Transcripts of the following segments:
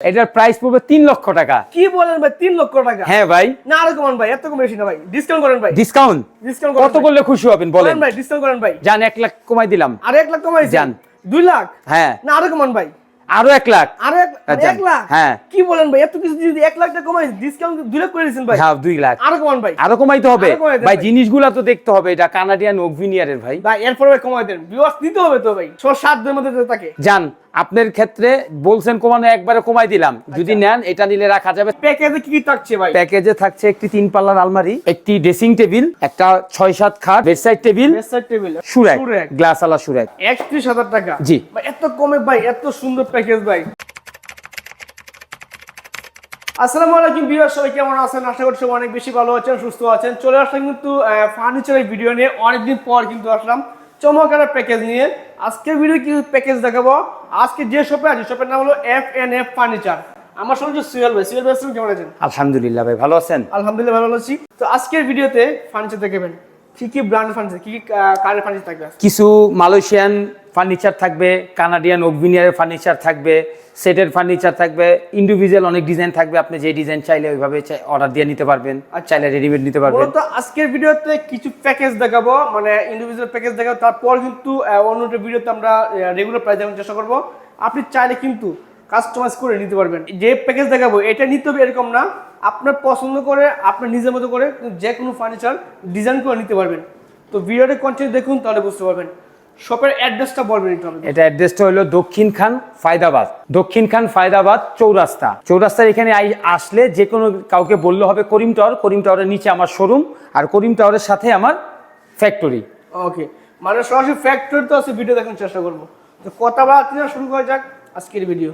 এটার প্রাইস পড়বে তিন লক্ষ টাকা। কি বলেন ভাই তিন লক্ষ টাকা? হ্যাঁ ভাই। না আরও কমান ভাই এত কম বেশি না ভাই। ডিসকাউন্ট করেন ভাই। ডিসকাউন্ট ডিসকাউন্ট কত করলে খুশি হবেন বলেন। ভাই ডিসকাউন্ট করেন ভাই। যান এক লাখ কমাই দিলাম। আর এক লাখ কমাই যান। দুই লাখ? হ্যাঁ। না আরও কমান ভাই। আরও এক লাখ। আরও এক মানে লাখ? হ্যাঁ। কি বলেন ভাই এত কিছু যদি এক লাখ টাকা কমাই ডিসকাউন্ট দুই লাখ করে দিয়েছেন ভাই। হ্যাঁ দুই লাখ। আরও কমান ভাই। আরও কমাইতে হবে। ভাই। জিনিসগুলা তো দেখতে হবে এটা কানাডিয়ান ওভিনিয়ারের ভাই। ভাই এরপরে কমাই দেন। ভিউয়ার্স দিতে হবে তো ভাই। ছ সাত দিনের মধ্যে তাকে যান আপনার ক্ষেত্রে বলছেন কমানো একবারে কমাই দিলাম। যদি আচ্ছা। নেন এটা নিলে রাখা যাবে। প্যাকেজে কি কি থাকছে ভাই? প্যাকেজে থাকছে একটি তিন পাল্লার আলমারি একটি ড্রেসিং টেবিল একটা ছয় সাত খাট বেডসাইড টেবিল বেসার টেবিল সুরেক গ্লাস আলা সুরেক। একত্রিশ হাজার টাকা। জি। ভাই এত কমে ভাই এত সুন্দর প্যাকেজ ভাই। আসসালামু আলাইকুম ভিউয়ার সবাই কেমন আছেন? আশা করছি সবাই অনেক বেশি ভালো আছেন সুস্থ আছেন। চলে আসলাম কিন্তু ফার্নিচারের ভিডিও নিয়ে। অনেকদিন পর কিন্তু আসলাম। চমৎকার প্যাকেজ নিয়ে আজকে ভিডিও কি প্যাকেজ দেখাবো? আজকে যে শপে আছে শপের নাম হলো এফ এন এফ ফার্নিচার আমার সঙ্গে সুয়েল ভাই। সুয়েল ভাই কেমন আছেন? আলহামদুলিল্লাহ ভাই ভালো আছেন? আলহামদুলিল্লাহ ভালো আছি। তো আজকের ভিডিওতে ফার্নিচার দেখাবেন কি কি ব্র্যান্ড ফার্নিচার কি কি কারের ফার্নিচার থাকবে কিছু মালয়েশিয়ান ফার্নিচার থাকবে কানাডিয়ান ওভিনিয়ারের ফার্নিচার থাকবে, সেটের ফার্নিচার থাকবে ইন্ডিভিজুয়াল অনেক ডিজাইন থাকবে, আপনি যে ডিজাইন চাইলে ওইভাবে অর্ডার দিয়ে নিতে পারবেন আর চাইলে রেডিমেড নিতে পারবেন। তো আজকের ভিডিওতে কিছু প্যাকেজ দেখাবো মানে ইন্ডিভিজুয়াল প্যাকেজ দেখাবো, তারপর কিন্তু অন্য ভিডিওতে আমরা রেগুলার প্রাইস দেখানোর চেষ্টা করব। আপনি চাইলে কিন্তু কাস্টমাইজ করে নিতে পারবেন। যে প্যাকেজ দেখাবো, এটা নিতে হবে এরকম না, আপনার পছন্দ করে, আপনার নিজের মতো করে যে কোনো ফার্নিচার ডিজাইন করে নিতে পারবেন। তো ভিডিওটা কন্টিনিউ দেখুন, তাহলে বুঝতে পারবেন। শপের অ্যাড্রেসটা বলবেন একটু। এটা অ্যাড্রেসটা হলো দক্ষিণ খান ফায়দাবাদ। দক্ষিণ খান ফায়দাবাদ চৌরাস্তা। চৌরাস্তার এখানে আই- আসলে যে কোনো কাউকে বললে হবে করিম টাওয়ার করিম টাওয়ারের নিচে আমার শোরুম আর করিম টাওয়ারের সাথে আমার ফ্যাক্টরি ওকে মানে সরাসরি ফ্যাক্টরি তো আছে ভিডিও দেখার চেষ্টা করব। তো কথা বার্তা শুরু করা যাক আজকের ভিডিও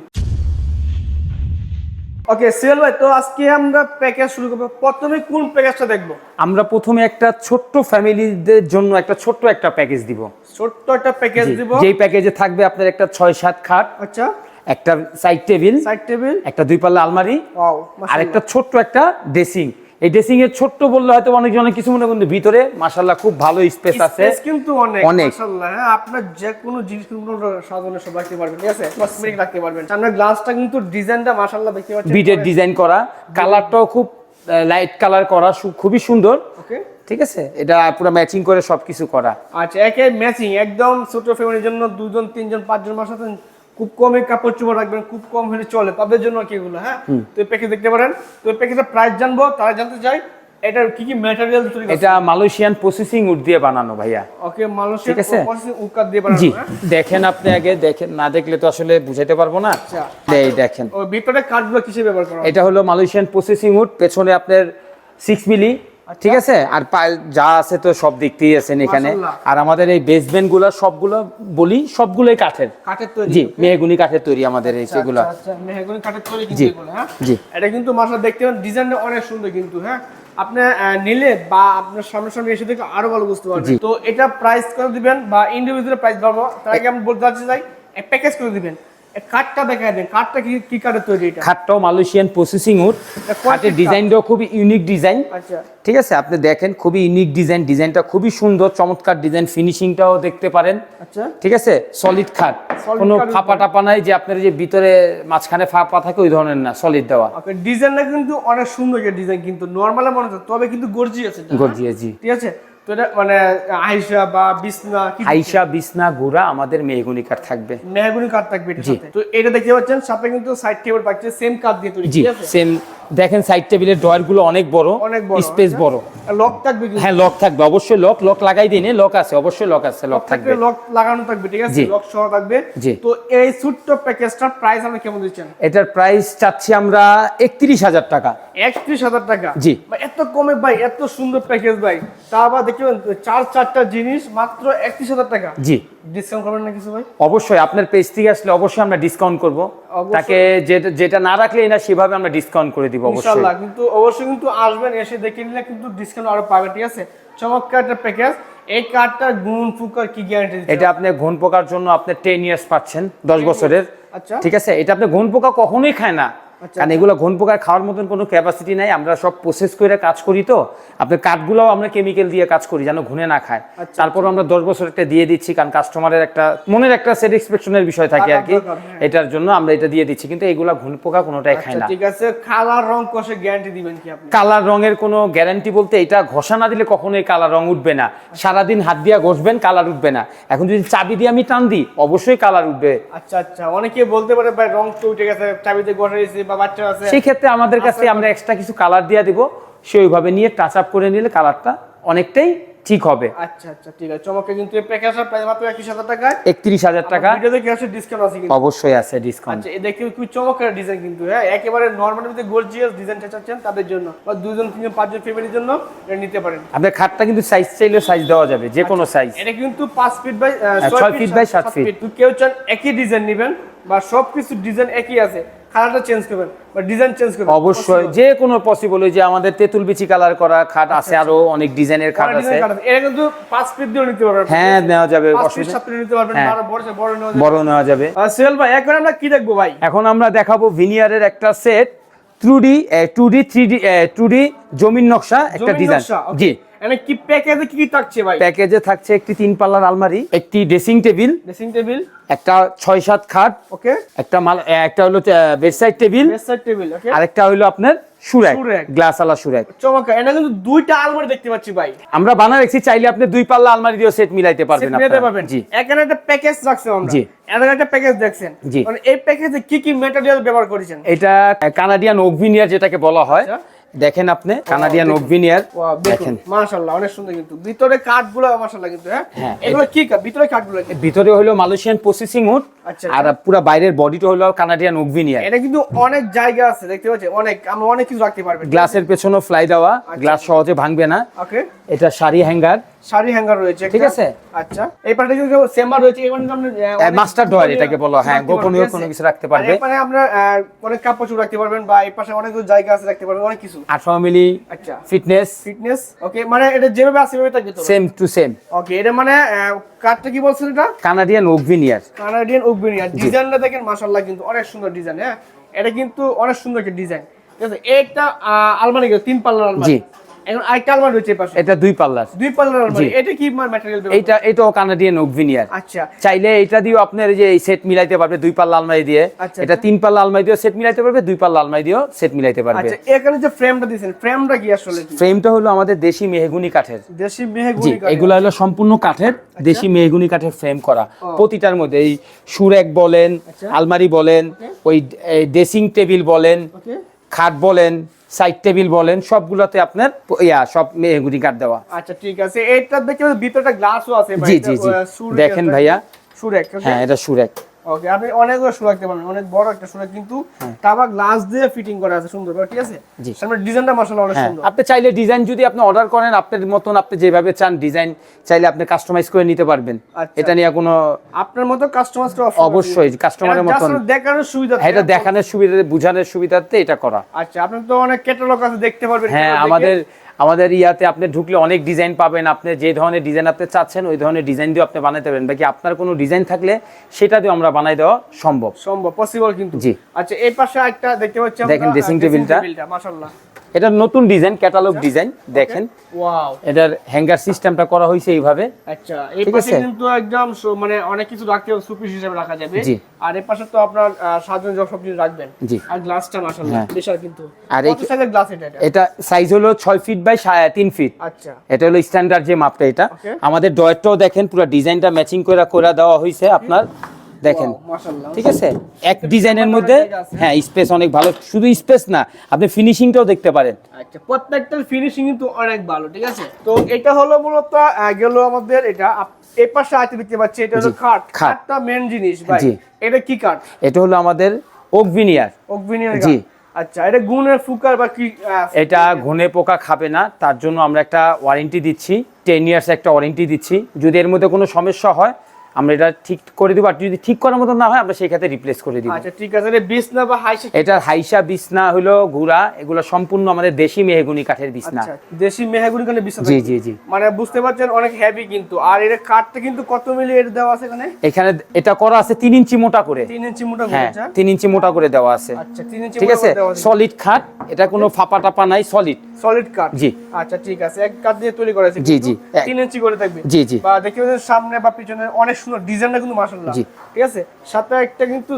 ওকে সিএল ভাই তো আজকে আমরা প্যাকেজ শুরু করব। প্রথমে কোন প্যাকেজটা দেখব? আমরা প্রথমে একটা ছোট্ট ফ্যামিলিদের জন্য একটা ছোট্ট একটা প্যাকেজ দিব। ছোট্ট একটা প্যাকেজ দিব। যেই প্যাকেজে থাকবে আপনার একটা ছয় সাত খাট আচ্ছা। একটা সাইড টেবিল সাইড টেবিল একটা দুই পাল্লা আলমারি আর একটা ছোট্ট একটা ড্রেসিং এই ড্রেসিং এর ছোট্ট বললে হয়তো অনেকজনে কিছু মনে কিন্তু ভিতরে মাশাল্লাহ খুব ভালো স্পেস আছে। স্পেস কিন্তু অনেক অনেক। মাশাআল্লাহ হ্যাঁ আপনার যে কোনো জিনিস কিন্তু সাজানো সব রাখতে পারবেন ঠিক আছে? কসমেটিক রাখতে পারবেন। আপনার গ্লাসটা কিন্তু ডিজাইনটা মাশাআল্লাহ দেখতে পাচ্ছেন। বিটের ডিজাইন করা। কালারটাও খুব লাইট কালার করা খুবই সুন্দর। ওকে ঠিক আছে? এটা পুরো ম্যাচিং করে সবকিছু করা। আচ্ছা একে ম্যাচিং একদম ছোট ফ্যামিলির জন্য দুজন তিনজন পাঁচজন মাস খুব কমে কাপড় চোপড় রাখবেন খুব কম হলে চলে। তাদের জন্য কি এগুলো হ্যাঁ? তো এই প্যাকেজ দেখতে পারেন। তো এই প্যাকেজের প্রাইস জানব তারা জানতে চাই এটার কি কি ম্যাটেরিয়াল তৈরি এটা মালয়েশিয়ান প্রসেসিং উড দিয়ে বানানো ভাইয়া। ওকে মানুষের ঠিক আছে? উৎকার দিয়ে বানানো জি। হ্যাঁ? দেখেন আপনি আগে দেখেন না দেখলে তো আসলে বুঝাইতে পারব না। আচ্ছা। এই দেখেন। ও ভিতরে কাঠগুলো কিসে ব্যবহার করা এটা হলো মালয়েশিয়ান প্রসেসিং উড পেছনে আপনার সিক্স মিলি ঠিক আছে? আর যা আছে তো সব দেখতেই আছেন এখানে। আর আমাদের এই বেসমেন্টগুলো সবগুলো বলি সবগুলোই কাঠের। কাঠের তৈরি জি মেহগুনি কাঠের তৈরি আমাদের এই সেগুলো। আচ্ছা, আচ্ছা, মেহগনি কাঠের তৈরি কিন্তু এগুলো, হ্যাঁ? জি। এটা কিন্তু মাসা দেখতে পারেন ডিজাইনটা অনেক সুন্দর কিন্তু হ্যাঁ? আপনি নিলে বা আপনার সামনে সামনে এসে দেখে আরও ভালো বুঝতে পারবেন। তো এটা প্রাইস করে দিবেন বা ইন্ডিভিজুয়াল প্রাইস পাবো তার আগে আমি বলতে চাচ্ছি যাই প্যাকেজ করে দিবেন। কাঠটা দেখা দেন কাঠটা কি কি কাঠের তৈরি এটা? খাটটাও মালয়েশিয়ান প্রসেসিং উড এটা quality খাটের কাঠ। ডিজাইনটাও খুবই ইউনিক ডিজাইন আচ্ছা। ঠিক আছে আপনি দেখেন খুবই ইউনিক ডিজাইন ডিজাইনটা খুবই সুন্দর চমৎকার ডিজাইন ফিনিশিংটাও দেখতে পারেন। আচ্ছা। ঠিক আছে সলিড খাট। Solid কোনো ফাঁপা টাপা নাই যে আপনার যে ভিতরে মাঝখানে ফাঁপা থাকে ওই ধরনের না সলিড দেওয়া। ডিজাইনটা কিন্তু অনেক সুন্দর ডিজাইন কিন্তু। নর্মাল মনে হচ্ছে তবে কিন্তু গর্জি আছে এটা, হ্যাঁ? গর্জিয়া জি। ঠিক আছে? তো এটা মানে বা বিছনা কি আইসা বিছনা গুড়া আমাদের মেহগুনি কাঠ থাকবে। মেহগুনি কাঠ থাকবে এটার সাথে। তো এটা দেখতে পাচ্ছেন সাথে কিন্তু সাইড টেবিল পাচ্ছে সেম কাঠ দিয়ে তৈরি ঠিক আছে? সেম দেখেন সাইড টেবিলের ডয়ারগুলো অনেক বড় অনেক বড়, স্পেস আচ্ছা। বড়। লক থাকবে হ্যাঁ লক থাকবে অবশ্যই লক লক লাগাই দিনে লক আছে অবশ্যই লক আছে লক থাকবে। লক লাগানো থাকবে ঠিক আছে? লক সহ থাকবে। তো এই ছোট্ট প্যাকেজটার প্রাইস আপনি কেমন দিচ্ছেন? এটার প্রাইস চাচ্ছি আমরা একত্রিশ হাজার টাকা। একত্রিশ হাজার টাকা? জি। এত কমে ভাই এত সুন্দর প্যাকেজ ভাই। তা আবার চার চারটা জিনিস মাত্র একত্রিশ হাজার টাকা। জি। ডিসকাউন্ট করবেন না কিছু ভাই? অবশ্যই আপনার পেজ থেকে আসলে অবশ্যই আমরা ডিসকাউন্ট করব। তাকে যেটা না রাখলেই না সেভাবে আমরা ডিসকাউন্ট করে দিব অবশ্যই। কিন্তু অবশ্যই কিন্তু আসবেন এসে দেখে নিলে কিন্তু ডিসকাউন্ট আরও ঠিক আছে? চমৎকার একটা প্যাকেজ এই কার্ডটা গুণ ফুকার কি গ্যারান্টি এটা আপনি ঘন পোকার জন্য আপনি টেন ইয়ার্স পাচ্ছেন দশ বছরের। আচ্ছা। ঠিক আছে? এটা আপনি ঘন পোকা কখনোই খায় না। কারণ এগুলো ঘন পোকার খাওয়ার মতন কোনো ক্যাপাসিটি নাই আমরা সব প্রসেস করে কাজ করি তো। আপনার কাঠগুলোও আমরা কেমিক্যাল দিয়ে কাজ করি যেন ঘুনে না খায়। আচ্ছা, তারপর আমরা দশ বছর একটা দিয়ে দিচ্ছি কারণ কাস্টমারের একটা মনের একটা স্যাটিসফ্যাকশনের বিষয় থাকে আর কি। হ্যাঁ। এটার জন্য আমরা এটা দিয়ে দিচ্ছি কিন্তু এগুলা ঘন পোকা কোনোটাই খায় আচ্ছা না। ঠিক আছে। কালার রং কষে গ্যারান্টি দিবেন কি আপনি? কালার রঙের কোনো গ্যারান্টি বলতে এটা ঘষা না দিলে কখনোই কালার রং উঠবে না। সারাদিন হাত দিয়ে ঘষবেন কালার উঠবে না। এখন যদি চাবি দিয়ে আমি টান দিই অবশ্যই কালার উঠবে। আচ্ছা আচ্ছা। অনেকে বলতে পারে ভাই রং তো উঠে গেছে চাবিতে বসাইছি বা বাচ্চা আছে। সেই ক্ষেত্রে আমাদের কাছে আমরা এক্সট্রা কিছু কালার দিয়ে দিব। সে ওইভাবে নিয়ে টাচ আপ করে নিলে কালারটা অনেকটাই ঠিক হবে। আচ্ছা আচ্ছা ঠিক আছে। চমকে কিন্তু এই প্যাকেজের প্রাইস মাত্র একত্রিশ হাজার টাকায় টাকা। ভিডিওতে কি আছে ডিসকাউন্ট আছে কিন্তু। অবশ্যই আছে ডিসকাউন্ট আচ্ছা এটা কিন্তু খুব চমৎকার ডিজাইন কিন্তু হ্যাঁ? একেবারে নর্মাল মধ্যে গর্জিয়াস ডিজাইনটা চাচ্ছেন তাদের জন্য বা দুজন তিনজন পাঁচজন ফ্যামিলির জন্য এটা নিতে পারেন। আপনার খাটটা কিন্তু সাইজ চাইলে সাইজ দেওয়া যাবে যে কোনো সাইজ এটা কিন্তু ফিট বাই by সাত feet। কেউ চান একই ডিজাইন নেবেন বা সবকিছু ডিজাইন একই আছে। কালারটা চেঞ্জ করবেন বা ডিজাইন চেঞ্জ করবেন। অবশ্যই যে কোনো পসিবল যে আমাদের তেঁতুল বিচি কালার করা খাট আছে আরও অনেক ডিজাইনের খাট আছে। এটা কিন্তু পাঁচ ফিট দিয়েও নিতে পারবেন। হ্যাঁ নেওয়া যাবে অসুবিধা নিতে পারবেন হ্যাঁ। বড় বড় নেওয়া যাবে। সোহেল ভাই এখন আমরা কি দেখব ভাই? এখন আমরা দেখাবো ভিনিয়ারের একটা set two D two D three D two D জমির নকশা একটা ডিজাইন জি। এখানে কি প্যাকেজে কি কি থাকছে ভাই? প্যাকেজে থাকছে একটি তিন পাল্লার আলমারি একটি ড্রেসিং টেবিল ড্রেসিং টেবিল। একটা ছয় সাত খাট ওকে। একটা মাল একটা হলো bedside table bedside table okay আরেকটা হলো আপনার সুরেক সুরেক। গ্লাস আলা সুরেক চমৎকার এটা কিন্তু দুইটা আলমারি দেখতে পাচ্ছি ভাই। আমরা বানা রেখেছি চাইলে আপনি দুই পাল্লা আলমারি দিয়ে সেট মিলাইতে পারবেন সেট পারবেন। জি। এখানে একটা প্যাকেজ রাখছে আমরা। জি। এখানে একটা প্যাকেজ দেখছেন। জি। মানে এই প্যাকেজে কি কি ম্যাটেরিয়াল ব্যবহার করেছেন? এটা কানাডিয়ান যেটাকে বলা হয়। আচ্ছা। দেখেন আপনি কানাডিয়ান ওভিনিয়ার দেখেন। মাশাআল্লাহ অনেক সুন্দর কিন্তু। ভিতরে কাঠগুলো মাশাআল্লাহ কিন্তু হ্যাঁ? হ্যাঁ, এগুলো কি ভিতরে কাঠগুলো ভিতরে হলো মালয়েশিয়ান প্রসেসিং উড আর পুরো বাইরের বডিটা হলো কানাডিয়ান ওকভিনিয়ার এটা কিন্তু অনেক জায়গা আছে দেখতে পাচ্ছেন? অনেক আমরা অনেক কিছু রাখতে পারবেন। গ্লাসের পেছনেও ফ্লাই দেওয়া আচ্ছা। গ্লাস সহজে ভাঙবে না। ওকে। এটা শাড়ি হ্যাঙ্গার শাড়ি হ্যাঙ্গার রয়েছে ঠিক আছে। আচ্ছা। এই পাশে কিন্তু চেম্বার রয়েছে এখানে আমরা মাস্টার ডয়ার এটাকে বলা। হয়, গোপনীয় কোনো কিছু রাখতে পারবে। আর এখানে আমরা অনেক কাপড় চোপড় রাখতে পারবেন বা এই পাশে অনেক জায়গা আছে রাখতে পারবেন অনেক কিছু। আঠারো মিলি আচ্ছা। ফিটনেস ফিটনেস ওকে মানে এটা যেভাবে আছে সেভাবে থাকবে তো? সেম টু সেম ওকে এটা মানে কাঠটা কি বলছেন এটা? কানাডিয়ান ওকভিনিয়ার কানাডিয়ান উকবিনিয়া ডিজাইনটা দেখেন মাশাআল্লাহ কিন্তু অনেক সুন্দর ডিজাইন হ্যাঁ? এটা কিন্তু অনেক সুন্দর একটা ডিজাইন ঠিক আছে? একটা আহ, আলমারি তিন পাল্লার আলমারি। এখন আরেকটা আলমারি রয়েছে পাশে। এটা দুই পাল্লার। দুই পাল্লার আলমারি। এটা কি ম্যাটেরিয়াল এইটা এটাও কানাডিয়ান ওকভিনিয়ার আচ্ছা। চাইলে এটা দিয়েও আপনার যে এই সেট মিলাইতে পারবে দুই পাল্লা আলমারি দিয়ে। আচ্ছা, এটা আচ্ছা। তিন পাল্লা আলমারি দিয়ে সেট মিলাইতে পারবে দুই পাল্লা আলমারি দিয়েও সেট মিলাইতে পারবে। আচ্ছা এখানে যে ফ্রেমটা দিয়েছেন ফ্রেমটা কি আসলে কি? ফ্রেমটা হলো আমাদের দেশি মেহগুনি কাঠের। দেশি মেহগুনি কাঠ। এগুলো হলো সম্পূর্ণ কাঠের দেশি মেহগুনি কাঠের ফ্রেম করা। প্রতিটার মধ্যে এই সুরেক বলেন আচ্ছা। আলমারি বলেন ওই ড্রেসিং টেবিল বলেন খাট বলেন সাইড টেবিল বলেন সবগুলোতে আপনার ইয়া সব মেহগুনি কাঠ দেওয়া। আচ্ছা ঠিক আছে। এটা দেখতে ভিতরটা গ্লাসও আছে ভাই। জি, জি, জি। দেখেন ভাইয়া। সুরেক হ্যাঁ এটা সুরেক। ওকে আপনি অনেকগুলো শু রাখতে পারবেন অনেক বড় একটা শু কিন্তু তাবা গ্লাস দিয়ে ফিটিং করা আছে সুন্দর ঠিক আছে? সামনে ডিজাইনটা মাশাআল্লাহ অনেক হ্যাঁ সুন্দর। আপনি চাইলে ডিজাইন যদি আপনি অর্ডার করেন আপনার মতন আপনি যেভাবে চান ডিজাইন চাইলে আপনি কাস্টমাইজ করে নিতে পারবেন। আচ্ছা। এটা নিয়ে কোনো আপনার মতো কাস্টমাইজ অবশ্যই কাস্টমারের মতন। দেখানোর সুবিধা হ্যাঁ, এটা দেখানোর সুবিধা বোঝানোর সুবিধাতে এটা করা। আচ্ছা আপনার তো অনেক ক্যাটালগ আছে দেখতে পারবেন হ্যাঁ আমাদের আমাদের ইয়াতে আপনি ঢুকলে অনেক ডিজাইন পাবেন। আপনি যে ধরনের ডিজাইন আপনি চাচ্ছেন ওই ধরনের ডিজাইন দিয়ে আপনি বানাইতে পারেন বাকি আপনার কোনো ডিজাইন থাকলে সেটা দিয়ে আমরা বানাই দেওয়া সম্ভব। সম্ভব পসিবল কিন্তু। জি। আচ্ছা এই পাশে একটা দেখতে পাচ্ছি দেখেন ড্রেসিং টেবিলটা। মাশাআল্লাহ। এটা নতুন ডিজাইন ক্যাটালগ ডিজাইন দেখেন। ওয়াও এটার হ্যাঙ্গার সিস্টেমটা করা হয়েছে এইভাবে। আচ্ছা এই পাশে কিন্তু একদম মানে অনেক কিছু রাখতে সুপিস হিসেবে রাখা যাবে। জি। আর এই পাশে তো আপনার আহ, সাতজন সব কিছু রাখবেন জি। আর গ্লাসটা মাশাআল্লাহ হ্যাঁ। বিশাল কিন্তু। আর এই- সাইজের গ্লাস এটা? এটা? সাইজ হলো ছয় ফিট বাই তিন ফিট আচ্ছা। এটা হলো স্ট্যান্ডার্ড যে মাপটা এটা। আমাদের ডয়েরটাও দেখেন পুরো ডিজাইনটা ম্যাচিং করে করে দেওয়া হয়েছে আপনার। দেখেন ঠিক আছে? এক ডিজাইনের মধ্যে হ্যাঁ স্পেস অনেক ভালো। শুধু স্পেস না আপনি ফিনিশিংটাও দেখতে পারেন। আচ্ছা প্রত্যেকটার ফিনিশিং কিন্তু অনেক ভালো ঠিক আছে? তো এটা হলো মূলত গেল আমাদের এটা এই পাশে আছে দেখতে পাচ্ছি এটা হলো খাট। খাট। খাটটা মেন জিনিস ভাই। এটা কি কাঠ এটা হলো আমাদের ওক ভিনিয়ার অগভিনিয়ার জি। আচ্ছা এটা গুণের ফুকার বা কি এটা ঘুনে পোকা খাবে না তার জন্য আমরা একটা ওয়ারেন্টি দিচ্ছি টেন ইয়ার্স একটা ওয়ারেন্টি দিচ্ছি। যদি এর মধ্যে কোনো সমস্যা হয় আমরা এটা ঠিক করে দিব আর যদি ঠিক করার মতো না হয় আমরা সেই ক্ষেত্রে রিপ্লেস করে দিব। আচ্ছা ঠিক আছে বিছনা বা হাইসা এটার হাইসা বিছনা হলো ঘুরা এগুলো সম্পূর্ণ আমাদের দেশি মেহগুনি কাঠের বিছনা আচ্ছা দেশি মেহাগুনি কানে বিছনা জি জি জি। মানে বুঝতে পারছেন অনেক হেভি কিন্তু। আর এর কাঠটা কিন্তু কত মিলি এর দেওয়া আছে এখানে? এখানে এটা করা আছে তিন ইঞ্চি মোটা করে। তিন ইঞ্চি মোটা হ্যাঁ আচ্ছা। তিন ইঞ্চি মোটা করে দেওয়া আছে। আচ্ছা তিন ইঞ্চি ঠিক আছে? সলিড খাট এটা কোনো ফাপা টাপা নাই সলিড সলিড কাঠ জি। আচ্ছা ঠিক আছে এক কাঠ দিয়ে তৈরি করা আছে জি, জি। এক- তিন ইঞ্চি করে থাকবে। জি, জি। বা পাচ্ছেন সামনে বা পিছনে অনেক সুন্দর ডিজাইনটা কিন্তু মাশাআল্লাহ। ঠিক আছে? সাথে একটা কিন্তু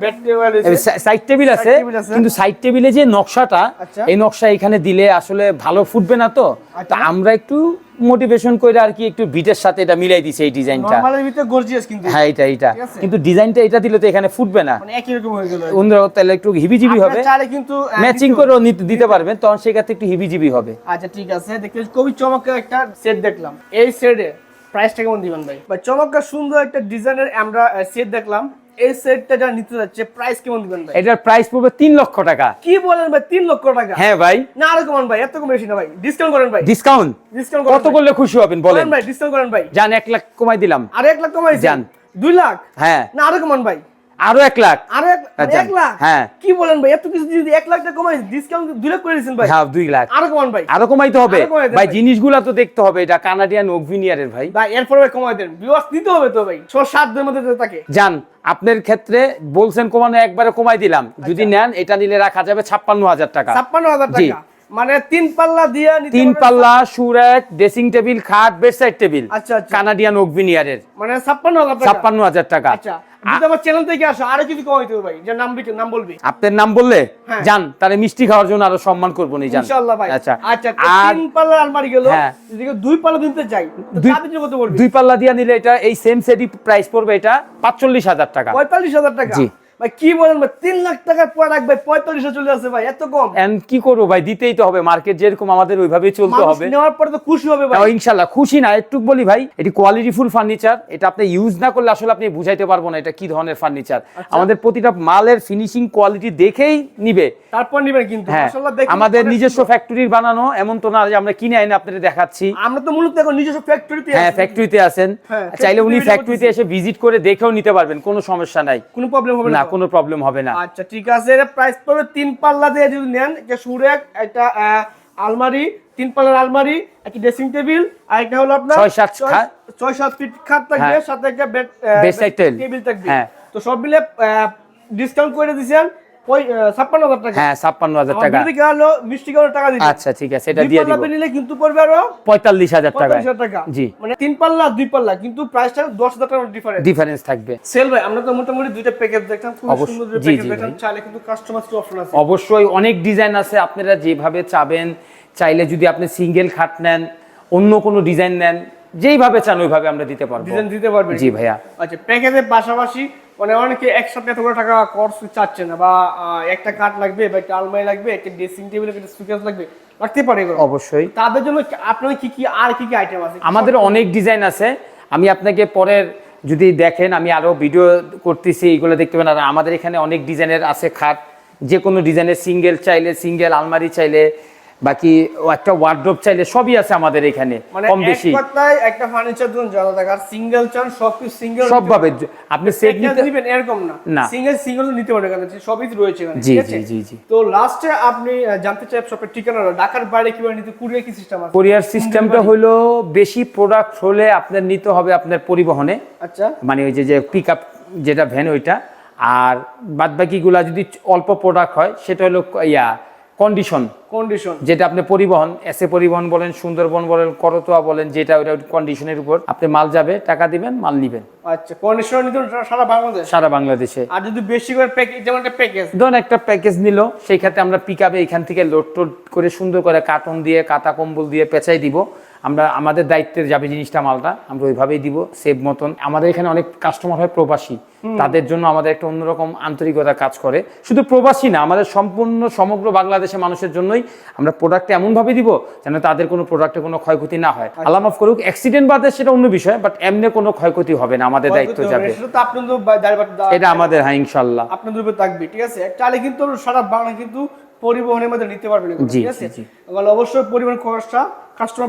বেড টেবিল সাইড টেবিল আছে। কিন্তু সাইড টেবিলে যে নকশাটা আচ্ছা। এই নকশা এখানে দিলে আসলে ভালো ফুটবে না তো? আচ্ছা। আমরা একটু মোটিভেশন করে আর কি একটু বিটের সাথে এটা মিলাই দিছি এই ডিজাইনটা নরমালের ভিতরে গর্জিয়াস কিন্তু। হ্যাঁ এটা এটা। কিন্তু ডিজাইনটা এটা দিলে তো এখানে ফুটবে না। মানে একই রকম হয়ে গেল অন্য তাহলে একটু হিবিজিবি হবে। চাইলে কিন্তু ম্যাচিং নিতে- দিতে পারবেন তখন সেক্ষেত্রে একটু হিবিজিবি হবে। আচ্ছা ঠিক আছে। দেখতে খুবই চমৎকার একটা সেট দেখলাম। এই সেটে প্রাইসটা কেমন দিবেন ভাই? বা চমৎকার সুন্দর একটা ডিজাইনের আমরা সেট দেখলাম। এই সেটটা যা নিতে যাচ্ছে প্রাইস কেমন দিবেন ভাই? এটার প্রাইস পড়বে তিন লক্ষ টাকা। কি বলেন ভাই তিন লক্ষ টাকা? হ্যাঁ ভাই। না আর কমান ভাই এত কম বেশি না ভাই। ডিসকাউন্ট করেন ভাই। ডিসকাউন্ট ডিসকাউন্ট কত করলে খুশি হবেন বলেন। ভাই ডিসকাউন্ট করেন ভাই। জান এক লাখ কমাই দিলাম। আর এক লাখ কমাই জান। দুই লাখ? হ্যাঁ। না আর কমান ভাই। আরও এক লাখ। আরও এক যান। এক লাখ? হ্যাঁ। কি বলেন ভাই? এত কিছু যদি এক লাখ টাকা কমাই ডিসকাউন্ট দুই লাখ করে দিয়েছেন ভাই। হ্যাঁ দুই লাখ। আরও কমান ভাই। আরও কমাইতে হবে। ভাই। জিনিসগুলা তো দেখতে হবে এটা কানাডিয়ান ওভিনিয়ারের ভাই। ভাই এরপরে ভাই কমাই দেন। ভিউয়ার্স নিতে হবে তো ভাই। ছ সাত দিনের মধ্যে তাকে যান আপনার ক্ষেত্রে বলছেন কমানো একবারে কমাই দিলাম। যদি আচ্ছা। নেন এটা নিলে রাখা যাবে ছাপ্পান্ন হাজার টাকা। ছাপ্পান্ন হাজার টাকা। মানে তিন পাল্লা দিয়ে তিন পাল্লা সুরেট ড্রেসিং টেবিল খাট বেডসাইড টেবিল আচ্ছা, আচ্ছা। কানাডিয়ান ওভিনিয়ারের মানে ছাপ্পান্ন হাজার টাকা? ছাপ্পান্ন হাজার টাকা। আচ্ছা আমার চ্যানেল থেকে আসো আরও কিছু কমাইতে হবে ভাই। যে নাম নাম বলবি। আপনার নাম বললে? হ্যাঁ। যান তাহলে মিষ্টি খাওয়ার জন্য আরও সম্মান করব নি যান। ইনশাআল্লাহ ভাই। আচ্ছা। আচ্ছা তিন পাল্লা আলমারি গেল। হ্যাঁ। যদি দুই পাল্লা দিতে চাই দুই- পাল্লা দিয়ে নিলে এটা এই সেম সেটই প্রাইস পড়বে এটা পাঁচচল্লিশ হাজার টাকা। পঁয়তাল্লিশ হাজার টাকা? জি। ভাই কি বলেন ভাই তিন লাখ টাকার প্রোডাক্ট ভাই পঁয়তাল্লিশে চলে আসে ভাই এত কম। এন্ড কি করব ভাই দিতেই তো হবে মার্কেট যেরকম আমাদের ওইভাবেই চলতে হবে। নেওয়ার পরে তো খুশি হবে ভাই। ইনশাল্লাহ খুশি না একটু বলি ভাই এটি কোয়ালিটি ফুল ফার্নিচার এটা আপনি ইউজ না করলে আসলে আপনি বুঝাইতে পারব না এটা কি ধরনের ফার্নিচার আচ্ছা। আমাদের প্রতিটা মালের ফিনিশিং কোয়ালিটি দেখেই নিবে। তারপর নিবেন কিন্তু হ্যাঁ আমাদের নিজস্ব। ফ্যাক্টরির বানানো এমন তো না যে আমরা কিনে আইনে আপনাদের দেখাচ্ছি। আমরা তো মূলত এখন নিজস্ব ফ্যাক্টরিতে হ্যাঁ ফ্যাক্টরিতে আছেন। হ্যাঁ, চাইলে উনি ফ্যাক্টরিতে এসে ভিজিট করে দেখেও নিতে পারবেন কোনো সমস্যা নাই। কোনো প্রবলেম হবে না কোনো প্রবলেম হবে না। আচ্ছা ঠিক আছে এটা প্রাইস পড়বে তিন পাল্লা দিয়ে যদি নেন একটা সুরেক একটা আহ, আলমারি তিন পাল্লার আলমারি একটা ড্রেসিং টেবিল আর একটা হলো আপনার ছয় সাত ছয়- সাত ফিট খাট থাকবে হ্যাঁ। সাথে একটা বেড টেবিল থাকবে। তো সব মিলে ডিসকাউন্ট করে দিয়েছেন ওই হাজার টাকা। হ্যাঁ টাকা। থেকে হলো মিষ্টি কারও টাকা দিচ্ছি আচ্ছা ঠিক আছে এটা দিয়ে দিব। নিলে কিন্তু পড়বে আরও টাকা টাকা। জি। মানে তিন পাল্লা দুই পাল্লা কিন্তু প্রাইসটা টাকা ডিফারেন্স ডিফারেন্স থাকবে। সেল ভাই আমরা তো মোটামুটি দুইটা প্যাকেজ দেখলাম খুব সুন্দর প্যাকেজ দেখলাম। চাইলে কিন্তু কাস্টমাইজ অপশন আছে। অবশ্যই অনেক ডিজাইন আছে আপনারা যেভাবে চাবেন চাইলে যদি আপনি সিঙ্গেল খাট নেন অন্য কোনো ডিজাইন নেন যেইভাবে চান ওইভাবে আমরা দিতে পারব। ডিজাইন দিতে পারবেন। জি ভাইয়া। আচ্ছা প্যাকেজের পাশাপাশি মানে অনেকে একসাথে এতগুলো টাকা খরচ চাচ্ছে না বা একটা কাঠ লাগবে বা একটা আলমারি লাগবে একটা ড্রেসিং টেবিল একটা সুকেস লাগবে রাখতে পারে অবশ্যই। তাদের জন্য আপনাদের কি কি আর কি কি আইটেম আছে? আমাদের অনেক ডিজাইন আছে। আমি আপনাকে পরের যদি দেখেন আমি আরও ভিডিও করতেছি এইগুলো দেখতে পাবেন আর আমাদের এখানে অনেক ডিজাইনের আছে খাট। যে কোনো ডিজাইনের সিঙ্গেল চাইলে সিঙ্গেল আলমারি চাইলে বাকি একটা ওয়ার্ড্রোপ চাইলে সবই আছে আমাদের এখানে মানে কম বেশি। একটা ফার্নিচার ধরুন থাকে আর সিঙ্গেল চান সব কিছু সিঙ্গেল সব ভাবে আপনি সেট নিতে নিবেন এরকম না। না। সিঙ্গেল সিঙ্গেল নিতে পারবেন কারণ সবই রয়েছে এখানে জি ঠিক আছে? জি জি। জি তো লাস্টে আপনি জানতে চাই শপের ঠিকানা ঢাকার বাইরে কীভাবে নিতে কুরিয়ার কি সিস্টেম আছে? কোরিয়ার সিস্টেমটা হলো বেশি প্রোডাক্ট হলে আপনার নিতে হবে আপনার পরিবহনে। আচ্ছা। মানে ওই যে যে পিক আপ যেটা ভ্যান ওইটা। আর বাদ বাকিগুলা যদি অল্প প্রোডাক্ট হয় সেটা হলো ইয়া কন্ডিশন কন্ডিশন যেটা আপনি পরিবহন এসে পরিবহন বলেন সুন্দরবন বলেন করতোয়া বলেন যেটা ওটা কন্ডিশনের উপর। আপনি মাল যাবে টাকা দিবেন মাল নিবেন। আচ্ছা কন্ডিশন নিতে সারা বাংলাদেশ। সারা বাংলাদেশে। আর যদি বেশি করে প্যাকেজ যেমন একটা প্যাকেজ ধরুন একটা প্যাকেজ নিল সেই ক্ষেত্রে আমরা পিক আপে এখান থেকে লোড টোড করে সুন্দর করে কার্টন দিয়ে কাতা কম্বল দিয়ে পেঁচাই দিব। আমরা আমাদের দায়িত্বে যাবে জিনিসটা মালটা আমরা ওইভাবেই দিব সেভ মতন। আমাদের এখানে অনেক কাস্টমার হয় প্রবাসী। তাদের জন্য আমাদের একটা অন্যরকম আন্তরিকতা কাজ করে। শুধু প্রবাসী না আমাদের সম্পূর্ণ সমগ্র বাংলাদেশের মানুষের জন্যই আমরা প্রোডাক্টটা এমনভাবে দিব যেন তাদের কোনো প্রোডাক্টে কোনো ক্ষয়ক্ষতি না হয়। আল্লাহ মাফ করুক অ্যাক্সিডেন্ট বাদে সেটা অন্য বিষয় বাট এমনি কোনো ক্ষয়ক্ষতি হবে না আমাদের দায়িত্ব যাবে। এটা আমাদের হ্যাঁ ইনশাল্লাহ আপনাদের উপর থাকবে ঠিক আছে? চাইলে কিন্তু সারা বাংলা কিন্তু পরিবহনের মধ্যে নিতে পারবেন ঠিক আছে? অবশ্যই পরিবহন খরচটা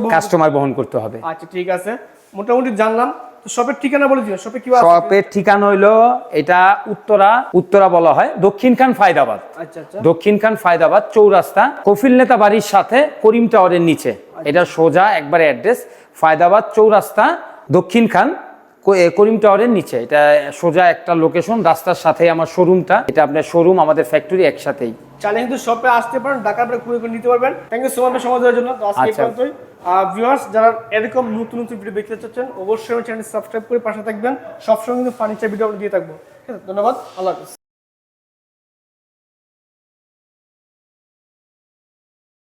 কাস্টমার বহন করতে হবে। আচ্ছা ঠিক আছে। মোটামুটি জানলাম। শপের ঠিকানা বলে দিও। শপে কি শপের ঠিকানা হইল এটা উত্তরা উত্তরা বলা হয় দক্ষিণখান ফায়দাবাদ। আচ্ছা খান দক্ষিণখান ফায়দাবাদ চৌরাস্তা কফিল নেতা বাড়ির সাথে করিম টাওয়ারের নিচে। এটা সোজা একবার অ্যাড্রেস ফায়দাবাদ চৌরাস্তা দক্ষিণখান ক- এ, করিম টাওয়ারের নিচে। এটা সোজা একটা লোকেশন রাস্তার সাথে আমার শোরুমটা এটা আপনার শোরুম আমাদের ফ্যাক্টরি একসাথেই। চাইলে কিন্তু শপে আসতে পারেন ঢাকার পরে কুড়ি করে নিতে পারবেন। থ্যাংক ইউ সো মাচ সময় দেওয়ার জন্য। আজকে আচ্ছা। পর্যন্তই। ভিউয়ার্স যারা এরকম নতুন নতুন ভিডিও দেখতে চাচ্ছেন অবশ্যই চ্যানেল সাবস্ক্রাইব করে পাশে থাকবেন। সবসময় কিন্তু ফার্নিচার ভিডিও আমরা দিয়ে থাকব। ধন্যবাদ। আল্লাহ হাফিজ।